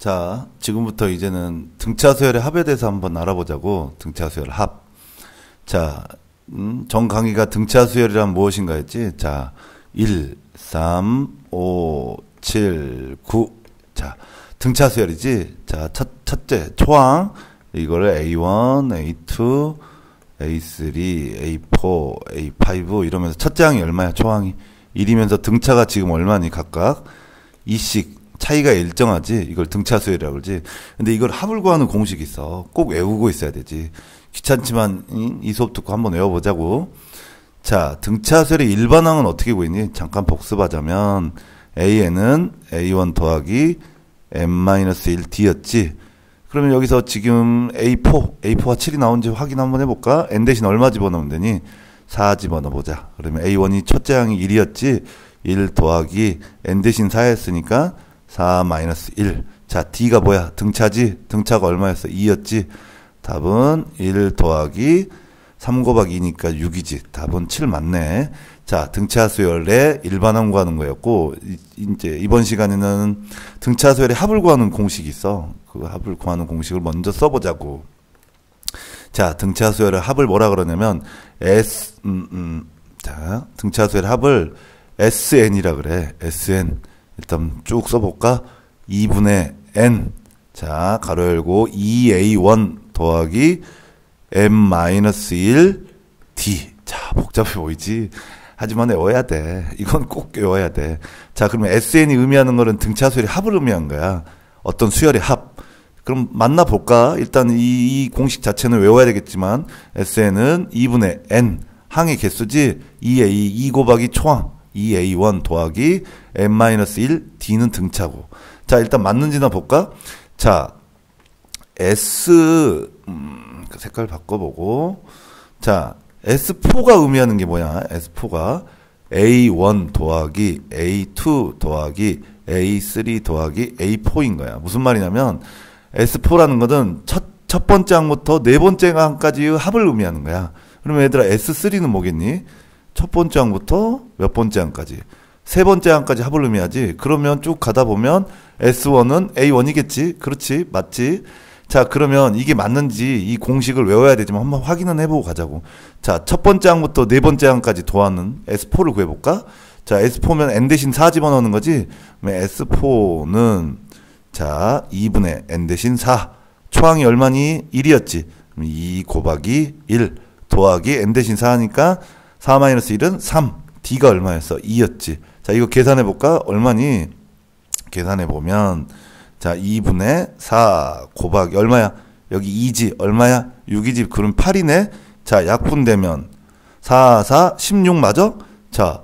자, 지금부터 이제는 등차 수열의 합에 대해서 한번 알아보자고. 등차 수열 합. 자, 음, 정 강의가 등차 수열이란 무엇인가 했지? 자, 1, 3, 5, 7, 9. 자, 등차 수열이지? 자, 첫, 첫째, 초항. 이거를 A1, A2, A3, A4, A5 이러면서 첫째 항이 얼마야? 초항이. 1이면서 등차가 지금 얼마니 각각? 2씩 차이가 일정하지. 이걸 등차 수열이라고 그러지. 근데 이걸 합을 구하는 공식이 있어. 꼭 외우고 있어야 되지. 귀찮지만 이 수업 듣고 한번 외워보자고. 자, 등차 수열의 일반항은 어떻게 구했니? 잠깐 복습하자면 AN은 A1 더하기 M-1D였지. 그러면 여기서 지금 A4, A4가 7이 나온지 확인 한번 해볼까? N 대신 얼마 집어넣으면 되니? 4 집어넣어보자. 그러면 A1이 첫째 항이 1이었지? 1 더하기 N 대신 4였으니까 4 마이너스 1. 자, D가 뭐야? 등차지? 등차가 얼마였어? 2였지? 답은 1 더하기 3 곱하기 2니까 6이지. 답은 7 맞네. 자, 등차 수열의 일반항 구하는 거였고, 이제 이번 시간에는 등차 수열의 합을 구하는 공식이 있어. 그 합을 구하는 공식을 먼저 써보자고. 자, 등차 수열의 합을 뭐라 그러냐면, S, 음, 음, 자, 등차 수열의 합을 SN이라 그래. SN. 일단 쭉 써볼까? 2분의 N. 자, 가로 열고 2A1 더하기 M-1 D. 자, 복잡해 보이지? 하지만 외워야 돼. 이건 꼭 외워야 돼. 자, 그러면 SN이 의미하는 거는 등차 수열의 합을 의미한 거야. 어떤 수열의 합. 그럼 만나볼까? 일단 이, 이 공식 자체는 외워야 되겠지만, SN은 2분의 N. 항의 개수지, 2A, 2 곱하기 초항. 2A1 더하기 M-1 D는 등차고. 자, 일단 맞는지나 볼까? 자, S, 음, 그 색깔 바꿔보고. 자, S4가 의미하는 게 뭐냐? S4가 A1 더하기 A2 더하기 A3 더하기 A4인 거야. 무슨 말이냐면 S4라는 것은 첫, 첫 번째 항부터 네 번째 항까지의 합을 의미하는 거야. 그러면 얘들아 S3는 뭐겠니? 첫 번째 항부터 몇 번째 항까지. 세 번째 항까지 합을 의미하지. 그러면 쭉 가다 보면 S1은 A1이겠지. 그렇지. 맞지. 자, 그러면 이게 맞는지 이 공식을 외워야 되지만 한번 확인은 해보고 가자고. 자, 첫 번째 항부터 네 번째 항까지 도하는 S4를 구해볼까? 자, S4면 N 대신 4 집어넣는 거지? 그러면 S4는 자, 2분의 N 대신 4. 초항이 얼마니? 1이었지. 그럼 2 곱하기 1 더하기 N 대신 4니까 4-1은 3. D가 얼마였어? 2였지. 자, 이거 계산해 볼까? 얼마니? 계산해 보면, 자, 2분의 4 곱하기 얼마야? 여기 2지. 얼마야? 6이지. 그럼 8이네? 자, 약분되면 4, 4, 16 맞아? 자,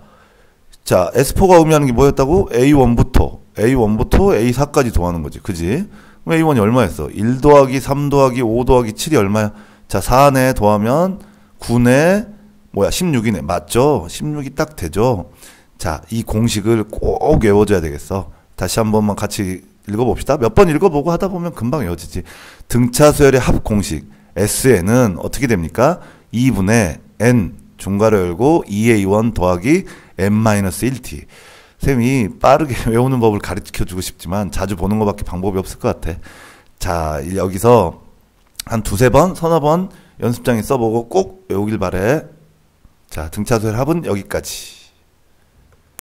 자, S4가 의미하는 게 뭐였다고? A1부터, A1부터 A4까지 더하는 거지. 그지? 그럼 A1이 얼마였어? 1 더하기 3 더하기 5 더하기 7이 얼마야? 자, 4네 더하면 9네 뭐야 16이네 맞죠? 16이 딱 되죠. 자, 이 공식을 꼭 외워줘야 되겠어. 다시 한 번만 같이 읽어봅시다. 몇 번 읽어보고 하다 보면 금방 외워지지. 등차 수열의 합 공식 SN은 어떻게 됩니까? 2분의 N 중괄호 열고 2A1 더하기 M-1T. 쌤이 빠르게 외우는 법을 가르쳐 주고 싶지만 자주 보는 것밖에 방법이 없을 것 같아. 자, 여기서 한 두세 번, 서너 번 연습장에 써보고 꼭 외우길 바래. 자, 등차수열 합은 여기까지.